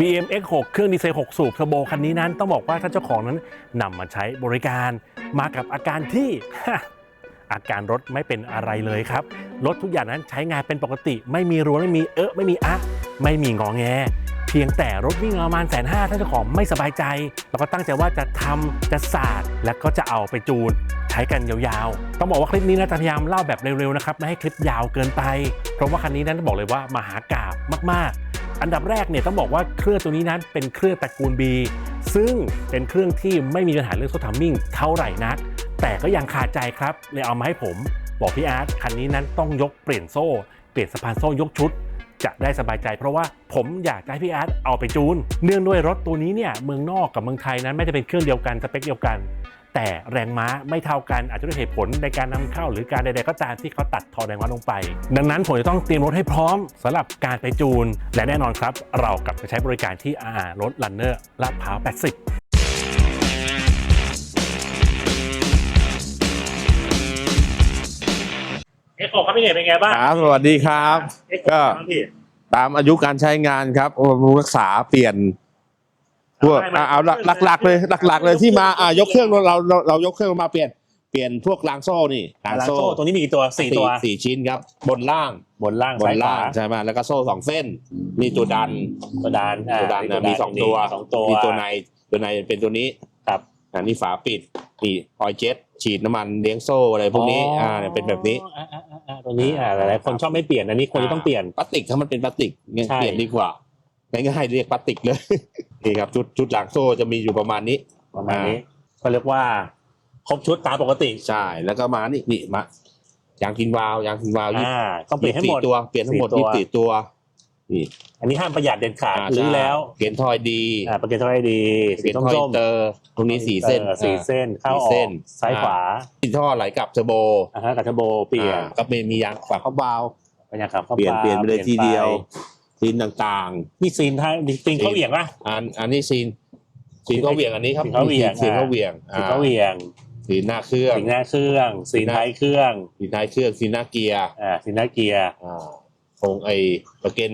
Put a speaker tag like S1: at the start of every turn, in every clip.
S1: BM X6 เครื่องดีเซล 6 สูบเทอร์โบคันนี้นั้นต้องบอกว่าท่านเจ้าของนั้นนำมาใช้บริการมากับอาการที่ อาการรถไม่เป็นอะไรเลยครับ รถทุกอย่างนั้นใช้งานเป็นปกติ ไม่มีรั้วไม่มีเอะไม่มีอะไม่มีงอแง เพียงแต่รถวิ่งประมาณแสนห้าท่านเจ้าของไม่สบายใจ แล้วก็ตั้งใจว่าจะทำจะสาดแล้วก็จะเอาไปจูนใช้กันยาวๆ ต้องบอกว่าคลิปนี้นะจะพยายามเล่าแบบเร็วๆนะครับ ไม่ให้คลิปยาวเกินไป เพราะว่าคันนี้นั้นต้องบอกเลยว่า มหากาบมาก อันดับแรกเนี่ยต้องบอกว่าเครื่องตัวนี้นั้นเป็นเครื่องตระกูล B ซึ่งเป็นเครื่องที่ไม่มีปัญหาเรื่องโซ่ทัมมิ่งเท่าไหร่นัก แต่ก็ยังคาดใจครับเลยเอามาให้ผม บอกพี่อาร์ตคันนี้นั้นต้องยกเปลี่ยนโซ่ เปลี่ยนสะพานโซ่ยกชุดจะได้สบายใจเพราะว่าผมอยากให้พี่อาร์ตเอาไปจูน เนื่องด้วยรถตัวนี้เนี่ยเมืองนอกกับเมืองไทยนั้นไม่ได้เป็นเครื่องเดียวกันสเปคเดียวกัน แต่แรงม้าไม่เท่ากันอาจจะด้วยเหตุผลในการนำเข้า หรือการใดๆก็ตามที่เขาตัดทอนแรงม้าลงไป ดังนั้นผมจะต้องเตรียมรถให้พร้อมสำหรับการไปจูน และแน่นอนครับ เรากลับไปใช้บริการที่อารถลันเนอร์ลาดพร้าว80เอ็กโครับพี่เอกเป็นไงบ้าง
S2: ครับสวัสดีครับ ก็ตามอายุการใช้งานครับบำรุงรักษาเปลี่ยน พวกอะเอาหลักๆเลยหลักๆเลยที่มาอ่ายกเครื่องเราเราเรายกเครื่องมาเปลี่ยนเปลี่ยนพวกรางโซ่นี่ราง
S1: ลา
S2: โซ่
S1: โซ่ตัวนี้มีกี่ตัวสี่ตัว
S2: สี่ชิ้นครับ บนล่าง
S1: บนล่าง
S2: บ
S1: ซ้านยขวา
S2: ล่างใช่ไหมแล้วก็โซ่สองเส้น มีตัวดัน
S1: ตัวดาน
S2: ตัวดันนะมีสองตัว
S1: สองตัว
S2: มีตัวในตัวในเป็นตัวนี้
S1: ครับ
S2: อันนี้ฝาปิดนี่ออยเจ็ตฉีดน้ำมันเลี้ยงโซ่อะไรพวกนี้อ่าเนี่ยเป็นแบบนี้
S1: อ่าอ่าอ่าอ่าตัวนี้อ่าหลายๆคนชอบไม่เปลี่ยนอันนี้ควรจะต้องเปลี่ยน
S2: พลาสติกถ้ามันเป็นพลาสติกเนี่ย
S1: ใช่
S2: เปลี่ยนดีกว่า ง่ายๆเรียกพลาสติกเลย นี่ครับชุดชุดหลังโซ่จะมีอยู่ประมาณนี้
S1: ประมาณนี้ก็เรียกว่า ครบชุดตามปกติ
S2: ใช่แล้วก็มานี่นี่มายางกินวาวยางกินวาวยี่
S1: อ่าต้องเปลี่ยนให้หมด
S2: ตัวเปลี่ยนทั้งหมด
S1: สี่
S2: ยี่
S1: ตัว
S2: สิบสี่ตัวนี่
S1: อันนี้ห้ามประหยัดเด็ดขาด
S2: อ่า
S1: หรือ
S2: ใช่
S1: แล้ว
S2: เปลี่ยนทอยดี
S1: อ่าประกันเท่าไหร่ดี
S2: เป
S1: สี
S2: ลี่ยนทอย
S1: ส้ม
S2: เตอร์ตรงนี้สี่เส้น
S1: ออสี่เส้นเข้าอ
S2: สี่เส้
S1: อก
S2: น
S1: ซ้ายขวา
S2: ติดท่อไหลกลับเทอร์โบ
S1: อ่าฮะกับเทอร์โบเปลี่ยน
S2: อ่าก็เป็นมียางฝาเข้าเบา
S1: บรรยากาศเข้า
S2: เปลี่ยนาเปลี่ยนไปเลยทีเดียว
S1: ไป
S2: ซีนต่าง
S1: นี่ซีนท้ายซีนเขาเหวี่ยงป่ะ
S2: ๆ อันอันนี้ซีนซีนเขาเหวี่ยงอันนี้ครับ
S1: ซีนเขาเหวี่ยง
S2: ซีนเขาเหวี่ยง
S1: ซีนเขาเหวี่ยง
S2: ซีนหน้าเครื่อง
S1: ซีนหน้าเครื่องซีนท้ายเครื่อง
S2: ซีนท้ายเครื่องซีนหน้าเกียร์
S1: อ่าซีนหน้าเกียร์
S2: อ่าคงไอ้ประเกัน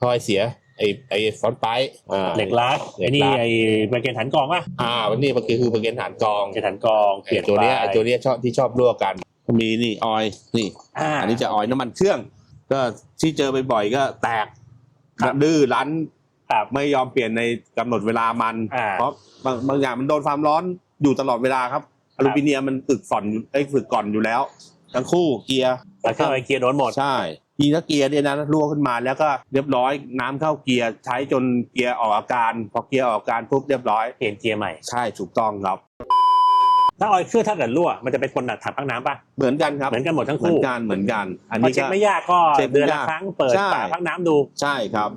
S2: ถ้อยเสียไอ้ไอ้ฟอนต์ไปอ่า
S1: เหล็กลัด
S2: เหล็
S1: ไอ้
S2: กลัด
S1: นี่ไอ้ประกันฐานกรองป่ะ
S2: อ่าวันนี้มันคือประเกันฐานกรอง
S1: ประกันฐานกรองเปลี่ยน
S2: ไอ้ตัวเนี้ย
S1: ไป
S2: ไอ้ตัวเนี้ยชอบที่ชอบรั่วกัน มีนี่ออยนี่
S1: อ่า
S2: อันนี้จะออยน้ำมันเครื่อง ก็ที่เจอบ่อยๆก็แตก
S1: ครับ
S2: ดื้อรั้น
S1: ครับ
S2: ไม่ยอมเปลี่ยนในกำหนดเวลามัน
S1: อ่า
S2: เพราะบางบางอย่างมันโดนความร้อนอยู่ตลอดเวลาครับอลูมิเนียมมันฝึกฝอนไอ้ยฝึกก่อนอยู่แล้ว ทั้งคู่เกียร์
S1: แล้วเครื่องไอเกียร์โดนหมด
S2: ใช่ยีถ้าเกียร์เนี่ยนะรั่วขึ้นมาแล้วก็เรียบร้อยน้ำเข้าเกียร์ใช้จนเกียร์ออกอาการ พอเกียร์ออกอาการปุ๊บเรียบร้อย
S1: เปลี่ยนเกียร์ใหม่
S2: ใช่ถูกต้องครับ
S1: ถ้าออยล์เครื่องถ้าเกิดรั่วมันจะเป็นคนถังพักน้ำป่ะ
S2: เหมือนกันครับ
S1: เหมือนกันหมดทั้ง
S2: เหมือ
S1: คู่
S2: นกันเหมือนกัน อัน
S1: พอ
S2: นี้
S1: เช็ค
S2: ก็
S1: ไม่ยากก็
S2: เช็คไม่
S1: เดือนละ
S2: ยาก
S1: ครั้งเปิด
S2: ใช่
S1: ฝาพักน้ำดู
S2: ใช่ครับ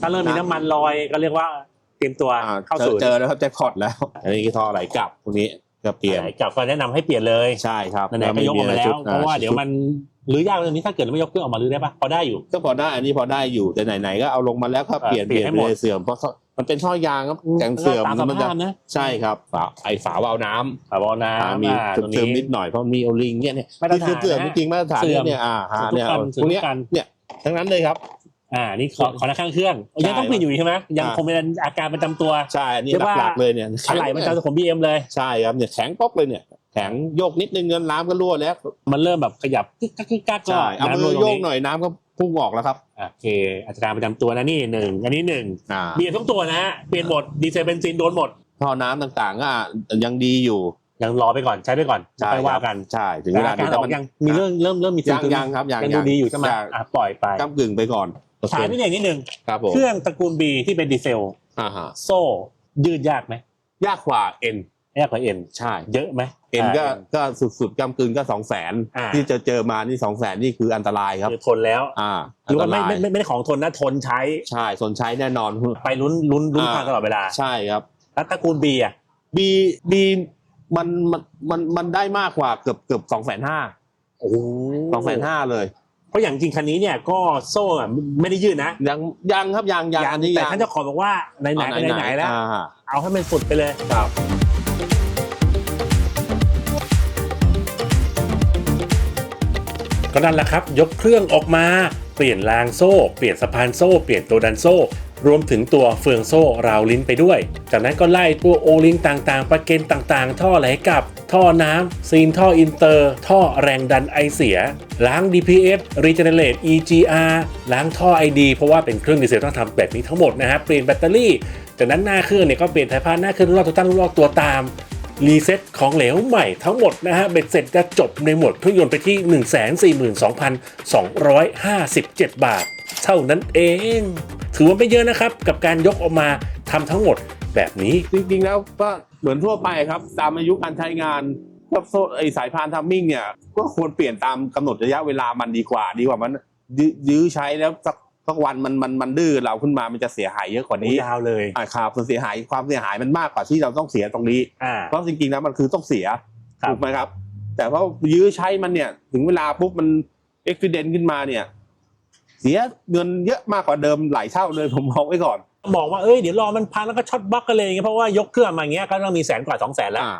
S1: ถ้าเริ่มมีน้ำมันลอยก็เรียกว่าเตรียมตัว
S2: อ่า
S1: เข้า
S2: เจ
S1: สู่
S2: อเจอแล้วครับแจ็คพอตแล้ว อันนี้คือท่อไหลกลับพวกนี้ก็เปลี่ยน
S1: กลับก็แนะนำให้เปลี่ยนเลย
S2: ใช่ครับ
S1: ไหนๆก็ยกออกมาแล้ว
S2: ชุ
S1: เพราะว่า
S2: อ่
S1: เดี๋ยวมันรื้อยากเรื่องนี้ถ้าเกิดไม่ยกเครื่องออกมารื้อได้ปะพอได้อยู่
S2: ก็พอได้อันนี้พอได้อยู่แต่ไหนๆก็เอาลงมาแล้วก็เปลี่ยน
S1: เปลี่ยนให้
S2: ไป
S1: หมด
S2: เลยเสื่อมเพราะเขา มันเป็นท่อยางครับแข็งเสื่อม
S1: ตามส
S2: มันจะ
S1: ภาพนะ
S2: ใช่ครับฝาไอฝาวาล์วน้ำ
S1: ฝาบอล
S2: อ่า
S1: น้ำ
S2: มี
S1: อ่า
S2: เติ
S1: ตัว
S2: ม
S1: นี้
S2: นิดหน่อยเพราะมีโอลิงเนี่ยเนี่ย
S1: มาตรฐาน
S2: ที่เสื่อม
S1: นะ
S2: จริงๆมาตรฐาน
S1: เสื่อม
S2: เนี่ยอ่าฮะ
S1: ทุก
S2: เนี่ย
S1: คัน
S2: พวกเนี้ย
S1: ทุกคัน
S2: เนี่ยทั้งนั้นเลยครับ
S1: อ่า นี่ขอขอหน้าข้างเครื่องยังต้องเปลี่ยนอยู่ใช่ไหมยัง
S2: อ่า
S1: คงเป็นอาการประจำตัว
S2: ใช่อันนี้
S1: เรียกว่า
S2: หลักๆเลยเนี่ย
S1: อะไรมันจะของบีเอ็มเลย
S2: ใช่ครับเนี่ยแข็งป๊อกเลยเนี่ยแข็งโยกนิดนึงเงินน้ำก็รั่วแล้ว
S1: มันเริ่มแบบขยับกึกกักกึกกักก็
S2: ใช่เอา
S1: น้ำ
S2: มื
S1: รั่ว
S2: อ
S1: ตร
S2: โย
S1: ง
S2: ก
S1: นี้
S2: หน่อยน้ำก็ พุ่งออกแล้วครับ
S1: โอเคอาการประจำตัวนะนี่หนึ่งอันนี้หนึ่ง
S2: อ่า
S1: เบียร์ทุกตัวนะฮะเปลี่ยนหมดดีเซลเบนซินโดนหมด
S2: ท่อน้ำต่างๆก็ยังดีอยู่
S1: ยังรอไปก่อนใช้ไปก่อน
S2: ใช่
S1: ไปว่า
S2: ครับ
S1: กัน
S2: ใช่ถึง
S1: แต่
S2: เวลา
S1: อาการ
S2: ดู
S1: ออก
S2: มัน
S1: ยังมีเริ่มเริ่มเริ่มมี
S2: ยัง
S1: ตึงๆ
S2: ยังครับยัง
S1: ยังดูดีอยู่ใช่ไหม
S2: ยัง
S1: อะปล่อยไป
S2: ก้ากึ่งไปก่อน
S1: ถามนิดหนึ่งนิดหนึ่ง
S2: ครับผม
S1: เครื่องตระกูล B ที่เป็นดีเซล
S2: อ่าฮะ
S1: โซ่ยืดยากไหม
S2: ยากกว่าเอ็น
S1: ยากกว่าเอ็น
S2: ใช่
S1: เยอะไหม
S2: เอ็นก็าก็สุดๆกำกึ่งก็สองแสน
S1: อ่า
S2: ที่จะเจอมานี่สองแสนนี่คืออันตรายครับ
S1: คือทนแล้ว
S2: อ่า
S1: หรือว่าไม่
S2: นต
S1: ไม่
S2: ย
S1: ไม่ไม่ได้ของทนนะทนใช้
S2: ใช่สนใช้แน่นอน
S1: ไปลุ้นลุ้นลุ้น
S2: อ่า
S1: ทางตลอดเวลา
S2: ใช่ครับ
S1: แล้วตระกูล B อะ
S2: บีบีมันมันมันมันได้มากกว่าเกือบเกือบสองแสนห้า
S1: โอ้โห
S2: สองแสนห้าเลย
S1: เพราะอย่างจริงคันนี้เนี่ยก็โซ่อะไม่ได้ยืดนะ
S2: ยังยังครับยังยังอันนี้
S1: แต่
S2: ยัง
S1: ท่านเจ้าของบอกว่าไหนไหน
S2: อ่า
S1: ไหนไหนแล้ว
S2: อ่า
S1: เอาให้มันสุดไปเลย
S2: ครับ
S1: ก็นั่นแหละครับ ยกเครื่องออกมา เปลี่ยนรางโซ่ เปลี่ยนสะพานโซ่ เปลี่ยนตัวดันโซ่ รวมถึงตัวเฟืองโซ่ราวลิ้นไปด้วย จากนั้นก็ไล่ตัวโอลิงต่างๆ ประเกนต่างๆ ท่อไหลกลับ ท่อน้ำซีนท่ออินเตอร์ ท่อแรงดันไอเสีย ล้าง DPF Regenerate EGR ล้างท่อ ID เพราะว่าเป็นเครื่องดีเซลต้องทำแบบนี้ทั้งหมดนะฮะเปลี่ยนแบตเตอรี่จากนั้นหน้าเครื่องเนี่ยก็เปลี่ยนสายพานหน้าเครื่องรอบตัวตั้งรอบตัวตาม รีเซ็ตของเหลวใหม่ทั้งหมดนะฮะเบ็ดเสร็จจะจบในหมวดเครื่องยนต์ไปที่ 142,257 บาท เท่านั้นเอง ถือว่าไม่เยอะนะครับ กับการยกออกมาทำทั้งหมดแบบนี้
S2: จริงๆแล้วก็เหมือนทั่วไปครับ ตามอายุการใช้งานพวกโซ่ไอสายพานทัมมิ่งเนี่ย ก็ควรเปลี่ยนตามกำหนดระยะเวลามันดีกว่าดีกว่ามันยื้อยื้อใช้แล้วสัก สักวันมันมันมันดื้อเราขึ้นมามันจะเสียหายเยอะกว่านี้
S1: ยาวเลย
S2: อ่าครับมันเสียหายความเสียหายมันมากกว่าที่เราต้องเสียตรงนี้
S1: อ่า
S2: เพราะจริงๆแล้วมันคือต้องเสีย
S1: ครับ
S2: ถูกไหมครับ แต่เพราะยื้อใช้มันเนี่ย ถึงเวลาปุ๊บมันเอ็กซิเดนขึ้นมาเนี่ย เสียเงินเยอะมากกว่าเดิมหลายเท่าเลยผมบอกไว้ก่อน
S1: บอกว่าเอ้ยเดี๋ยวรอมันพังแล้วก็ช็อตบล็อกกันเลยอย่างเงี้ยเพราะว่ายกเครื่องมาอย่างเงี้ยก็ต้องมีแสนกว่าสองแสนแล้ว
S2: อ่า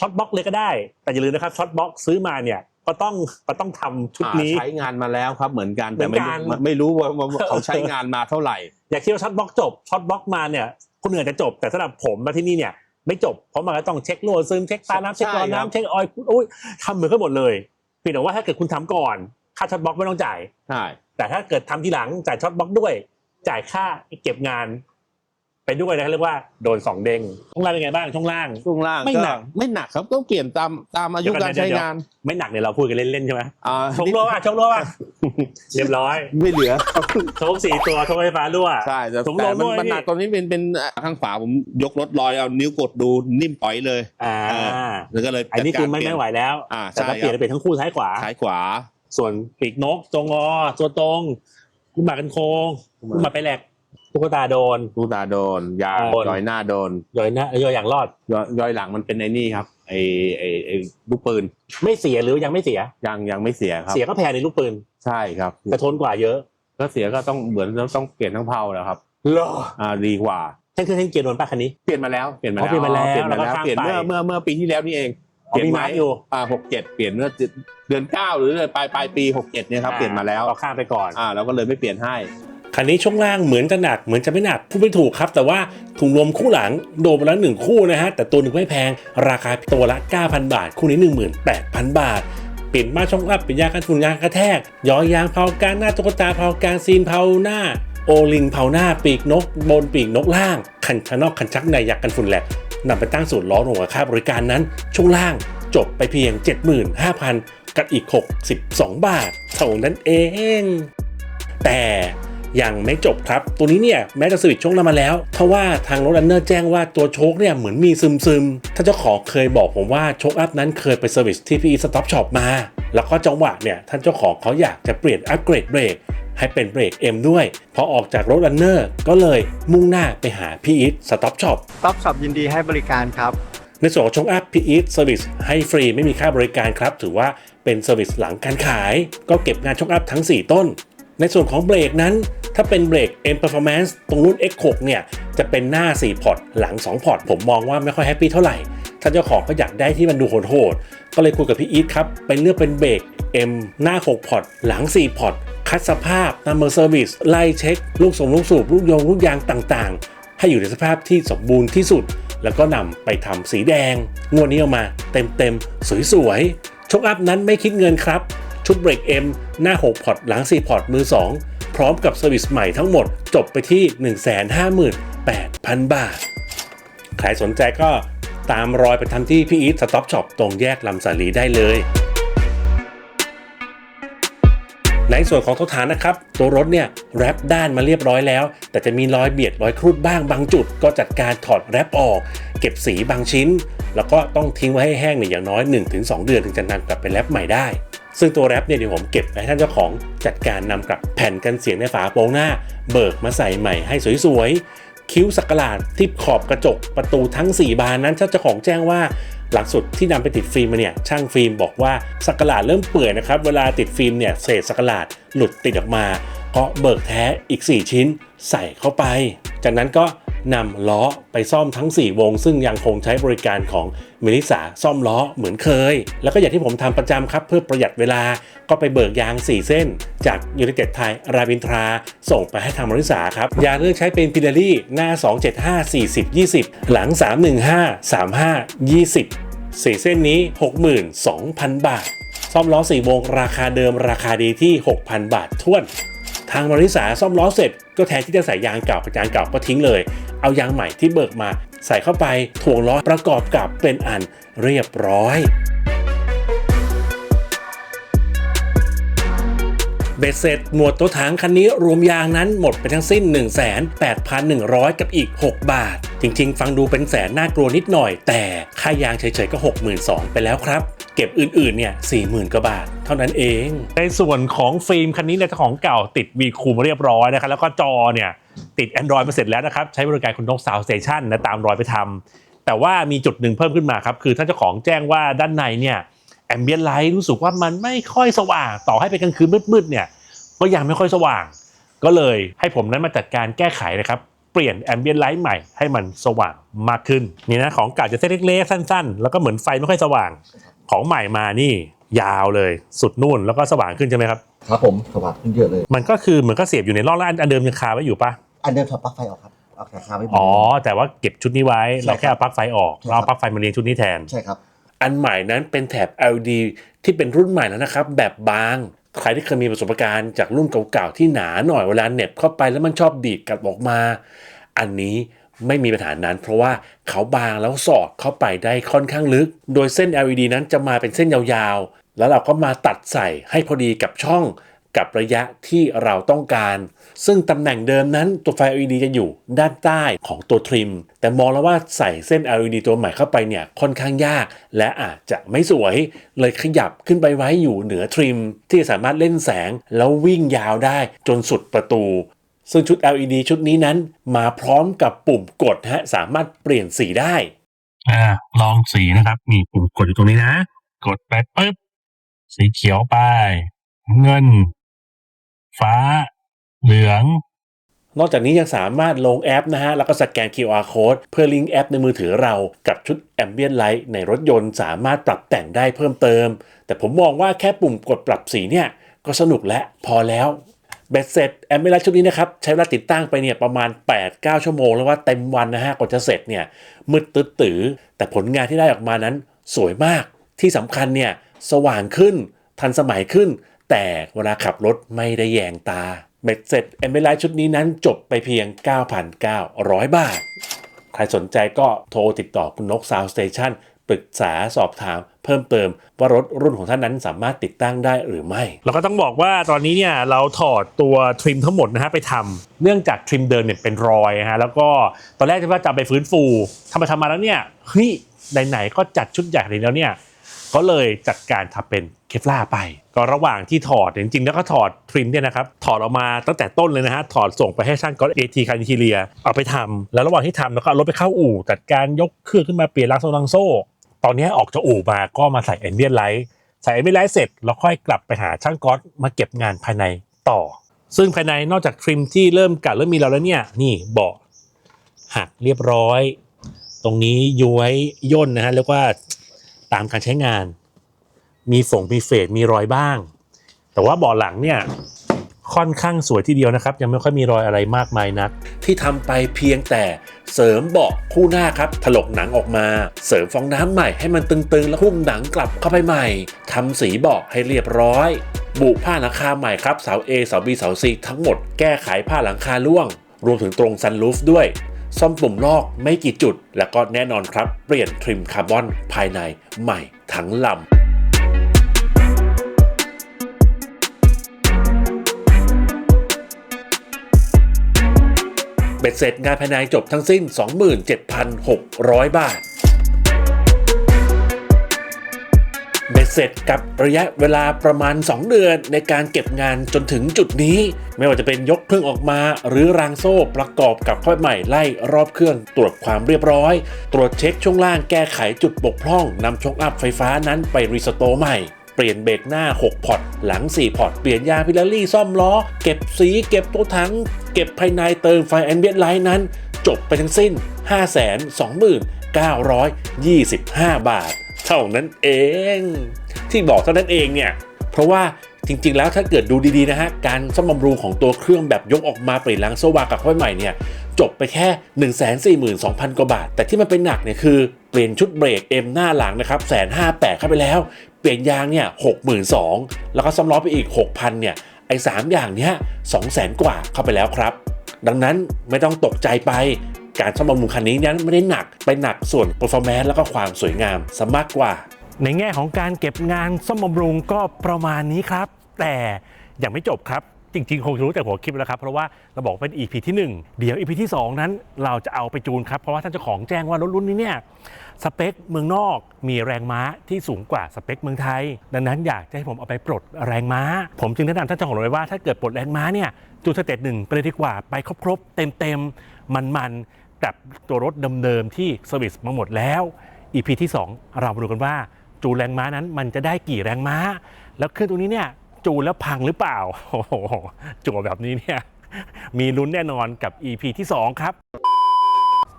S1: ช็อตบล็อกเลยก็ได้ แต่อย่าลืมนะครับช็อตบล็อกซื้อมาเนี่ย ก็ต้องก็ต้องทำชุดนี้
S2: อ่าใช้งานมาแล้วครับเหมือนกันแต่ไม่
S1: เหมือนกัน
S2: ไม่รู้ว่าว่าเขาใช้งานมาเท่าไหร่
S1: อย่าคิดว่าช็อตบล็อกจบช็อตบล็อกมาเนี่ยคนอื่นอาจจะจบแต่สำหรับผมมาที่นี่เนี่ยไม่จบเพราะมันก็ต้องเช็คโลซึมเช็คตาน้ำเช็ครอ
S2: ใช่ครับ
S1: น้ำเช็คออยล์อุ้ยทำเหมือนกันหมดเลยเพียงแต่ว่าถ้าเกิดคุณทำก่อนค่าช็อตบล็อกไม่ต้องจ่าย
S2: ใช่
S1: แต่ถ้าเกิดทำทีหลังจ่ายช็อตบล็อกด้วย จ่ายค่าเก็บงาน ไปด้วยนะเรียกว่าโดนสองเด้งช่วงล่างเป็นไงบ้างช่วงล่าง
S2: ช่วงล่าง
S1: ไม่
S2: ก็
S1: หนัก
S2: ไม่หนักครับก็เปลี่ยนตามตามอายุ
S1: เดี๋ยวก่อน
S2: การใช้
S1: เดี๋ยว
S2: งาน
S1: ไม่หนักเนี่ยเราพูดกันเล่นๆใช่ไหม
S2: อ่า
S1: ชกโลอะชกโลอะเรียบร้อย
S2: ไม่เหลือ
S1: โชคสี่ตัวโชคไฟฟ้ารั่ว
S2: ใช่แต่
S1: ถุง
S2: แต่
S1: ลม
S2: มัน
S1: ด้วย
S2: มันหนัก
S1: พี่
S2: ตอนนี้เป็นเป็นอ่าข้างขวาผมยกรถลอยเอานิ้วกดดูนิ่มป๋อยเลย
S1: อ่า
S2: แล้วก็เลย
S1: อันนี้คือไม่
S2: จัด
S1: ไม่
S2: การ
S1: ไหวแล้ว
S2: อ่า
S1: แต่ถ้า
S2: ใช่
S1: เปลี่ยน
S2: ครับ
S1: จะเปลี่ยนทั้งคู่ซ้ายขวา
S2: ซ้ายขวา
S1: ส่วนปีกนกตรงงอตัวตรงลูกหมากกันโค้งลูกหมากไปแหลก ตุ๊กตาโดน
S2: ลูกตาโดน ยาง
S1: โดน
S2: ยอยหน้าโดน
S1: ย่อยหน้าย่อยอย่างรอด
S2: ยอยยอยหลังมันเป็นไอ้นี่ครับไอ้ไอ้ไอ้ลูกปืน
S1: ไม่เสียหรือยังไม่เสีย
S2: ยังยังไม่เสียครับ
S1: เสียก็แพงในลูกปืน
S2: ใช่ครับ
S1: จะทนกว่าเยอะ
S2: ก็เสียก็ต้องเหมือนต้องเปลี่ยนทั้งเพลาแล้วครับ
S1: เหรอ
S2: อ่าดีกว่า
S1: เช่นเครื่องเกียร์โดนป้าคันนี้
S2: เปลี่ยนมาแล้วเปลี่ยนมา
S1: อ๋อเปลี่ยนมาแล้ว
S2: เปลี่ยนมา
S1: แล้ว
S2: แล้ว
S1: ก็ข้าม
S2: เปลี่ยนเมื่อ
S1: ไป
S2: เมื่อเมื่อปีที่แล้วนี่เอง
S1: อ๋อมีมาร์คอยู่
S2: อ่าหกเจ็ดเปลี่ยนเมื่อเดือนเก้าหรือเดือนปลายปลายปีหกเจ็ดเนี่ยครับเปลี่ยนมาแล้ว
S1: ก็ข้ามไปก่อน
S2: อ่าเราก็เลยไม่เปลี่ยนให้
S1: คันนี้ช่วงล่างเหมือนจะหนักเหมือนจะไม่หนักพูดไม่ถูกครับ แต่ว่าถุงลมคู่หลังโดนไปแล้วหนึ่งคู่นะฮะแต่ตัวหนึ่งไม่แพง ราคาตัวละ 9,000 บาท คู่นี้ 18,000 บาทเปลี่ยนมาช่องอัพเปลี่ยนยางกันฝุ่นยางกระแทกย้อยยางเผากลางหน้าตุ๊กตาเผากลางซีนเผาหน้าโอลิงเผาหน้าปีกนก บนปีกนกล่าง คันชะนอกคันชักในอยากกันฝุ่นแหลกนำไปตั้งศูนย์ล้อรวมกับค่าบริการนั้น ช่วงล่างจบไปเพียง 75,000 กับอีก 62 บาทเท่านั้นเอง แต่ ยังไม่จบครับ ตัวนี้เนี่ยแม้จะสวิตช์โชคนำมาแล้ว เพราะว่าทางรถรันเนอร์แจ้งว่าตัวโชคเนี่ยเหมือนมีซึมซึมๆท่านเจ้าของเคยบอกผมว่าโชคอัพนั้นเคยไปเซอร์วิสที่พีสต็อปช็อปมา แล้วก็จังหวะเนี่ยท่านเจ้าของเขาอยากจะเปลี่ยนอัปเกรดเบรกให้เป็นเบรก M ด้วย พอออกจากรถรันเนอร์ก็เลยมุ่งหน้าไปหาพีอีทสต็อปช็อป
S3: ท็อปช็อปยินดีให้บริการครับ
S1: ในส่วนของชงอัพพีอีทเซอร์วิสให้ฟรีไม่มีค่าบริการครับ ถือว่าเป็นเซอร์วิสหลังการขาย ก็เก็บงานชงอัพทั้ง 4 ต้น ในส่วนของเบรกนั้นถ้าเป็นเบรก M Performance ตรงรุ่น X6 เนี่ยจะเป็นหน้า 4 พอร์ตหลัง 2 พอร์ตผมมองว่าไม่ค่อยแฮปปี้เท่าไหร่ท่านเจ้าของก็อยากได้ที่มันดูโหดๆก็เลยคุยกับพี่อีทครับไปเลือกเป็นเบรก M หน้า 6 พอร์ตหลัง 4 พอร์ตคัดสภาพนำมาเซอร์วิสไล่เช็ค ลูกส่งลูกสูบ ลูกยงลูกยางต่างๆ ให้อยู่ในสภาพที่สมบูรณ์ที่สุด แล้วก็นำไปทำสีแดง งวดนี้ออกมาเต็มๆ สวยๆชกอัพนั้นไม่คิดเงินครับ ชุดเบรก M หน้า 6 พอร์ตหลัง 4 พอร์ตมือ 2 พร้อมกับเซอร์วิสใหม่ทั้งหมด จบไปที่ 158,000 บาท ใครสนใจก็ตามรอยไปทำที่พี่อีทสต็อปช็อปตรงแยกลำสาลีได้เลยในส่วนของตัวฐานนะครับ ตัวรถเนี่ยแรปด้านมาเรียบร้อยแล้ว แต่จะมีรอยเบียดรอยครูดบ้างบางจุด ก็จัดการถอดแรปออก เก็บสีบางชิ้น แล้วก็ต้องทิ้งไว้ให้แห้งเนี่ยอย่างน้อย 1-2 เดือนถึงจะนำกลับไปแรปใหม่ได้ ซึ่งตัวแรปเนี่ยเดี๋ยวผมเก็บไว้ให้ท่านเจ้าของจัดการนำกลับแผ่นกันเสียงในฝาโปรงหน้า เบิกมาใส่ใหม่ให้สวยๆ คิ้วสักหลาดที่ขอบกระจกประตูทั้ง 4 บานนั้นเจ้าของแจ้งว่าหลังสุดที่นำไปติดฟิล์มมาเนี่ยช่างฟิล์มบอกว่าสักหลาดเริ่มเปื่อยนะครับเวลาติดฟิล์มเนี่ยเศษสักหลาดหลุดติดออกมาก็เบิกแท้อีก 4 ชิ้นใส่เข้าไป จากนั้นก็ นำล้อไปซ่อมทั้ง 4 วง ซึ่งยังคงใช้บริการของเมลิสาซ่อมล้อเหมือนเคย แล้วก็อย่างที่ผมทำประจำครับเพื่อประหยัดเวลาก็ไปเบิกยาง 4 เส้น จากยู i นเต็ดไทยรามอินทรา ส่งไปให้ทางเมลิสาครับ ยางเลือกใช้เป็นพิลารี่หน้า 275 40 20 หลัง 315 35 20สี่เส้นนี้ 62,000 บาท ซ่อมล้อ 4 วงราคาเดิมราคาดีที่ 6,000 บาทท้วน ทางบริษัทซ่อมล้อเสร็จ ก็แทนที่จะใส่ยางเก่ากับยางเก่าก็ทิ้งเลย เอายางใหม่ที่เบิกมา ใส่เข้าไปถ่วงล้อประกอบกับเป็นอันเรียบร้อยเบ็ดเสร็จหมวดตัวถังคันนี้รวมยางนั้นหมดไปทั้งสิ้น 1 8 1 0 0 กับอีก 6 บาท จริงๆ ฟังดูเป็นแสนน่ากลัวนิดหน่อย แต่ค่ายางเฉยๆก็ 62,000ไปแล้วครับ เก็บอื่นๆเนี่ย40,000กว่าบาท เท่านั้นเอง ในส่วนของฟิล์มคันนี้เนี่ยเจ้าของเก่าติดวีคูมาเรียบร้อยนะครับแล้วก็จอเนี่ยติด Android มาเสร็จแล้วนะครับ ใช้บริการคุณนกซาวสเตชันนะตามรอยไปทำแต่ว่ามีจุดหนึ่งเพิ่มขึ้นมาครับ คือท่านเจ้าของแจ้งว่าด้านในเนี่ยแอมเบียนไลท์รู้สึกว่ามันไม่ค่อยสว่าง ต่อให้เป็นกลางคืนมืดๆเนี่ยก็ยังไม่ค่อยสว่าง ก็เลยให้ผมนั้นมาจัดการแก้ไขนะครับ เปลี่ยนแอมเบียนไลท์ใหม่ให้มันสว่างมากขึ้นนี่นะของเก่าจะเส้นเล็กๆสั้น ๆ แล้วก็เหมือนไฟไม่ค่อยสว่างของใหม่มานี่ยาวเลยสุดนู่นแล้วก็สว่างขึ้นใช่ไหมครับ
S4: ครับผมสว่างขึ้นเยอะเลย
S1: มันก็คือเหมือนก็เสียบอยู่ในร่องแล้วอันอันเดิมยังคาไว้อยู่ปะ
S4: อันเดิมถอดปลั๊กไฟออกครับเอาแค่คาไว้บน
S1: อ๋อแต่ว่าเก็บชุดนี้ไว้
S4: ใช่
S1: เราแค่เอาปลั๊กไฟออก
S4: ใช่ครับ
S1: เราเอาปลั๊กไฟมาเรียงชุดนี้แทน
S4: ใช่ครับ
S1: อันใหม่นั้นเป็นแถบ LED ที่เป็นรุ่นใหม่แล้วนะครับ แบบบาง ใครที่เคยมีประสบการณ์จากรุ่นเก่าๆที่หนาหน่อยเวลาเน็บเข้าไปแล้วมันชอบดีดกลับออกมา อันนี้ไม่มีปัญหานั้น เพราะว่าเขาบางแล้วสอดเข้าไปได้ค่อนข้างลึก โดยเส้น LED นั้นจะมาเป็นเส้นยาวๆ แล้วเราก็มาตัดใส่ให้พอดีกับช่อง กับระยะที่เราต้องการ ซึ่งตำแหน่งเดิมนั้นตัวไฟ LED จะอยู่ด้านใต้ของตัวทริม แต่มองแล้วว่าใส่เส้น LED ตัวใหม่เข้าไปเนี่ยค่อนข้างยาก และอาจจะไม่สวยเลยขยับขึ้นไปไว้อยู่เหนือทริม ที่สามารถเล่นแสงแล้ววิ่งยาวได้จนสุดประตูซึ่งชุด LED ชุดนี้นั้น มาพร้อมกับปุ่มกดฮะสามารถเปลี่ยนสีได้ อ่า ลองสีนะครับ มีปุ่มกดอยู่ตรงนี้นะ กดไปปึ๊บ สีเขียวไป เงิน ฟ้า เหลือง นอกจากนี้ยังสามารถลงแอปนะฮะ แล้วก็สแกน QR code เพื่อลิงก์แอปในมือถือเรากับชุด Ambient Light ในรถยนต์สามารถปรับแต่งได้เพิ่มเติม แต่ผมมองว่าแค่ปุ่มกดปรับสีเนี่ย ก็สนุกและพอแล้วเบ็ดเสร็จแอมเบลชุดนี้นะครับ ใช้เวลาติดตั้งไปเนี่ยประมาณ 8-9 ชั่วโมง แล้วว่าเต็มวันนะฮะกว่าจะเสร็จเนี่ยมืดตึ๊ดตือแต่ผลงานที่ได้ออกมานั้นสวยมากที่สำคัญเนี่ยสว่างขึ้น ทันสมัยขึ้น แต่เวลาขับรถไม่ได้แยงตา เบ็ดเสร็จแอมเบลชุดนี้นั้นจบไปเพียง 9,900 บาท ใครสนใจก็โทรติดต่อคุณนกซาวสเตชันปรึกษาสอบถามเพิ่มเติมว่ารถรุ่นของท่านนั้นสามารถติดตั้งได้หรือไม่ เราก็ต้องบอกว่าตอนนี้เนี่ยเราถอดตัวทริมทั้งหมดนะฮะไปทำเนื่องจากทริมเดิมเนี่ยเป็นรอยนะฮะแล้วก็ตอนแรกจะว่าจะไปฟื้นฟูทำไปทำมาแล้วเนี่ยเฮ้ยไหนๆก็จัดชุดใหญ่เลยแล้วเนี่ยก็เลยจัดการทำเป็นเคฟล่าไป ก็ระหว่างที่ถอดจริงๆ แล้วก็ถอดทริมเนี่ยนะครับถอดออกมาตั้งแต่ต้นเลยนะฮะถอดส่งไปให้ช่างก็เอทีคานิทีเลียเอาไปทำแล้วระหว่างที่ทำแล้วก็เอารถไปเข้าอู่จัดการยกเครื่องขึ้นมาเปลี่ยนลังโซ่ลังโซ่ ตอนนี้ออกจากอู่มาก็มาใส่แอนเบียนไลท์ใส่แอนเบียนไลท์เสร็จแล้วค่อยกลับไปหาช่างก๊อตมาเก็บงานภายในต่อ ซึ่งภายในนอกจากทริมที่เริ่มกัดเริ่มมีเราแล้วเนี่ยนี่เบาะหักเรียบร้อย ตรงนี้ย้วยย่นนะฮะเรียกว่าตามการใช้งาน มีฝงมีเฟดมีรอยบ้าง แต่ว่าเบาะหลังเนี่ยค่อนข้างสวยทีเดียวนะครับ ยังไม่ค่อยมีรอยอะไรมากมายนัก ที่ทำไปเพียงแต่เสริมเบาะคู่หน้าครับ ถลกหนังออกมา เสริมฟองน้ำใหม่ให้มันตึงๆ แล้วหุ้มหนังกลับเข้าไปใหม่ทำสีเบาะให้เรียบร้อยบุผ้าหลังคาใหม่ครับเสา A เสา B เสา C ทั้งหมดแก้ไขผ้าหลังคาร่วง รวมถึงตรงซันรูฟด้วย ซ่อมปุ่มลอกไม่กี่จุด แล้วก็แน่นอนครับ เปลี่ยนทริมคาร์บอนภายในใหม่ทั้งลำ บ็ดเสร็จงานภายในจบทั้งสิ้น 27,600 บาทเบ็ดเสร็จกับระยะเวลาประมาณ 2 เดือนในการเก็บงานจนถึงจุดนี้ ไม่ว่าจะเป็นยกเครื่องออกมา หรือรางโซ่ประกอบกับข้อใหม่ไล่รอบเครื่องตรวจความเรียบร้อย ตรวจเช็คช่วงล่างแก้ไขจุดบกพร่องนำชกอัพไฟฟ้านั้นไปรีสโตใหม่ เปลี่ยนเบรกหน้า 6 พอร์ต หลัง 4 พอร์ต เปลี่ยนยางพิลารี่ซ่อมล้อ เก็บสี เก็บตัวถัง เก็บภายในเติมไฟแอนเบียนไลท์นั้น จบไปทั้งสิ้น 529,25 บาท เท่านั้นเอง ที่บอกเท่านั้นเองเนี่ย เพราะว่าจริงๆ แล้วถ้าเกิดดูดีๆนะฮะ การซ่อมบำรุงของตัวเครื่องแบบยกออกมาเปลี่ยนล้างโซ่วากับห้อยใหม่เนี่ย จบไปแค่ 142,000 กว่าบาท แต่ที่มันเป็นหนักเนี่ยคือเปลี่ยนชุดเบรกเอ็มหน้าหลังนะครับแสนห้าแปดเข้าไปแล้ว ปลี่ยนยางเนี่ยหกหมื่นสองแล้วก็ซ่อมล้อไปอีก 6,000เนี่ยไอ้สามอย่างเนี้ยสองแสนกว่าเข้าไปแล้วครับ ดังนั้นไม่ต้องตกใจไป การซ่อมบำรุงคันนี้นั้นไม่ได้หนักไปหนักส่วน performance แล้วก็ความสวยงามซะมากกว่า ในแง่ของการเก็บงานซ่อมบำรุงก็ประมาณนี้ครับ แต่ยังไม่จบครับจริงๆ คงรู้แต่หัวคลิปแล้วครับ เพราะว่าเราบอกเป็น EP ที่ 1 เดี๋ยว EP ที่ 2 นั้นเราจะเอาไปจูนครับ เพราะว่าท่านเจ้าของแจ้งว่ารถรุ่นนี้เนี่ย สเปคเมืองนอกมีแรงม้าที่สูงกว่าสเปคเมืองไทย ดังนั้นอยากจะให้ผมเอาไปปลดแรงม้า ผมจึงแนะนำท่านเจ้าของรถเลยว่าถ้าเกิดปลดแรงม้าเนี่ยจูนสเตจหนึ่งไปเลยดีกว่าไปครบๆเต็มๆมันๆกับตัวรถเดิมๆที่เซอร์วิสมาหมดแล้ว EP ที่ 2 เรามาดูกันว่าจูนแรงม้านั้นมันจะได้กี่แรงม้า แล้วเครื่องตัวนี้เนี่ยจูนแล้วพังหรือเปล่าโอ้โหจั่วแบบนี้เนี่ยมีลุ้นแน่นอนกับ EP ที่ 2 ครับ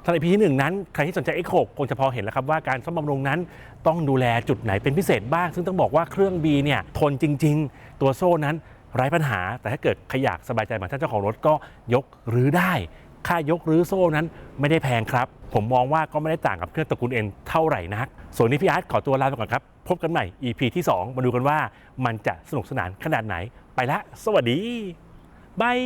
S1: สำหรับ EP ที่1นั้นใครที่สนใจ X6 คงจะพอเห็นแล้วครับว่าการซ่อมบำรุงนั้นต้องดูแลจุดไหนเป็นพิเศษบ้าง ซึ่งต้องบอกว่าเครื่อง B เนี่ยทนจริง ๆ ตัวโซ่นั้นไร้ปัญหา แต่ถ้าเกิดขยากสบายใจเหมือนท่านเจ้าของรถก็ยกหรือได้ ค่ายกหรือโซ่นั้นไม่ได้แพงครับ ผมมองว่าก็ไม่ได้ต่างกับเครื่องตระกูลเอ็นเท่าไหร่นัก ส่วนนี้พี่อาร์ตขอตัวลาไปก่อนครับ พบกันใหม่ EP ที่ 2 มาดูกันว่ามันจะสนุกสนานขนาดไหน ไปละ สวัสดีบาย